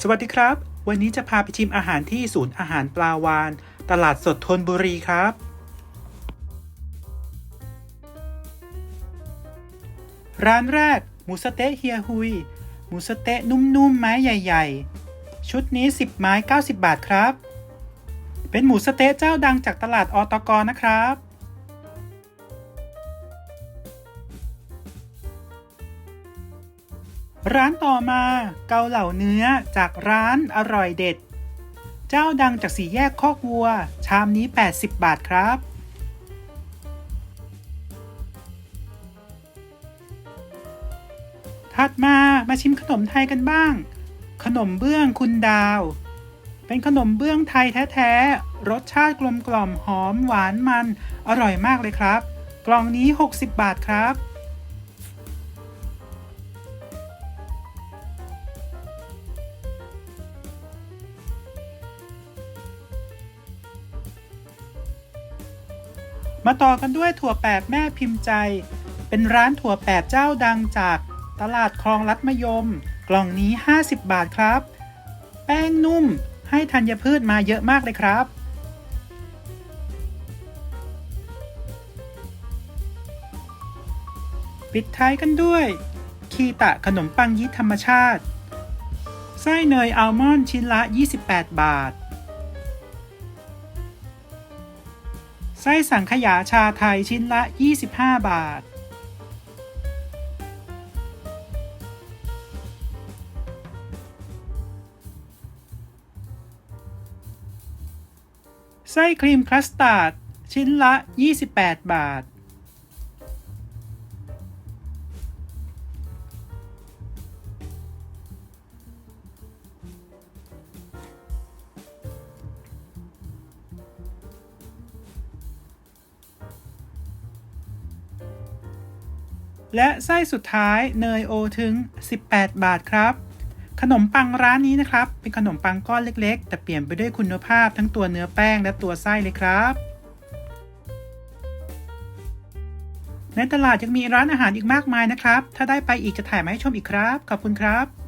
สวัสดีครับ วันนี้จะพาไปชิมอาหารที่ศูนย์อาหารปลาวาน ตลาดสดธนบุรีครับ ร้านแรกหมูสเต๊ะเฮียฮุย หมูสเต๊ะนุ่มๆไม้ใหญ่ ๆ ชุดนี้ 10 ไม้ 90 บาทครับ เป็นหมูสเต๊ะเจ้าดังจากตลาดอตกนะครับ ร้านต่อมาเกาเหล่าเนื้อจากร้านอร่อยเด็ด เจ้าดังจากสี่แยกคอกวัว ชามนี้ 80 บาทครับ ถัดมามาชิมขนมไทยกันบ้าง ขนมเบื้องคุณดาว เป็นขนมเบื้องไทยแท้ๆ รสชาติกลมกล่อมหอมหวานมัน อร่อยมากเลยครับ กล่องนี้ 60 บาทครับ มาต่อกันด้วยถั่วแปบแม่พิมพ์ใจ เป็นร้านถั่วแปบเจ้าดังจากตลาดคลองลัดมยม กล่องนี้ 50 บาทครับ แป้งนุ่มให้ธัญพืชมาเยอะมากเลยครับ ปิดท้ายกันด้วย คีตะขนมปังยีสต์ธรรมชาติ ไส้เนยอัลมอนด์ชิ้นละ 28 บาท ไส้สังขยาชาไทยชิ้นละ 25 บาท ไส้ครีมคัสตาร์ดชิ้นละ 28 บาท และไส้สุดท้ายเนยโอถึง 18 บาทครับ ขนมปังร้านนี้นะครับ เป็นขนมปังก้อนเล็กๆ แต่เปลี่ยนไปด้วยคุณภาพทั้งตัวเนื้อแป้งและตัวไส้เลยครับ ในตลาดยังมีร้านอาหารอีกมากมายนะครับ ถ้าได้ไปอีกจะถ่ายมาให้ชมอีกครับ ขอบคุณครับ